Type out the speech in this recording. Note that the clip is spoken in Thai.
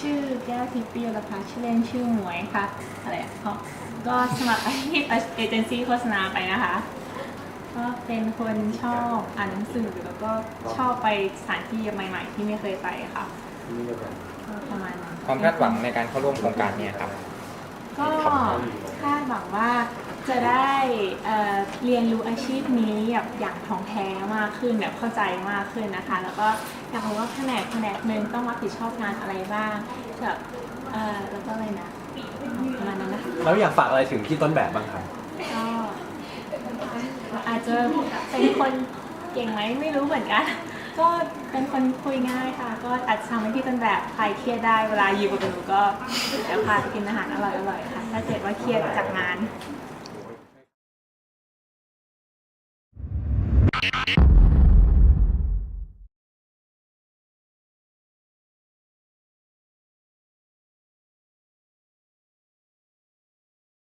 ชื่อแก้วทิพย์ปิยรพัฒน์ชื่อเล่นชื่อหมวยค่ะ อะไรอะก็ก็สมัครอาชีพเอเจนซี่โฆษณาไปนะคะ ก็เป็นคนชอบอ่านหนังสือแล้วก็ชอบไปสถานที่ใหม่ ๆ ที่ไม่เคยไปค่ะก็ประมาณนั้นความคาดหวังในการเข้าร่วมโครงการเนี้ครับ ก็คาดหวังว่า จะได้เอ่อเรียนรู้อาชีพนี้แบบอย่างท่องแท้มากขึ้นแบบเข้าใจมากขึ้นนะคะ แล้วก็อยากรู้ว่าแผนกแผนกหนึ่งต้องรับผิดชอบงานอะไรบ้างแบบเอ่อแล้วก็อะไรนะประมาณนั้นนะคะ แล้วอยากฝากอะไรถึงพี่ต้นแบบบ้างครับ ก็อาจจะเป็นคนเก่งไหมไม่รู้เหมือนกัน ก็เป็นคนคุยง่ายค่ะ ก็อาจจะทำให้พี่เป็นแบบคลายเครียดได้เวลาอยู่กับหนูก็จะพาไปกินอาหารอร่อยๆค่ะ ถ้าเกิดว่าเครียดจากงาน Thank you.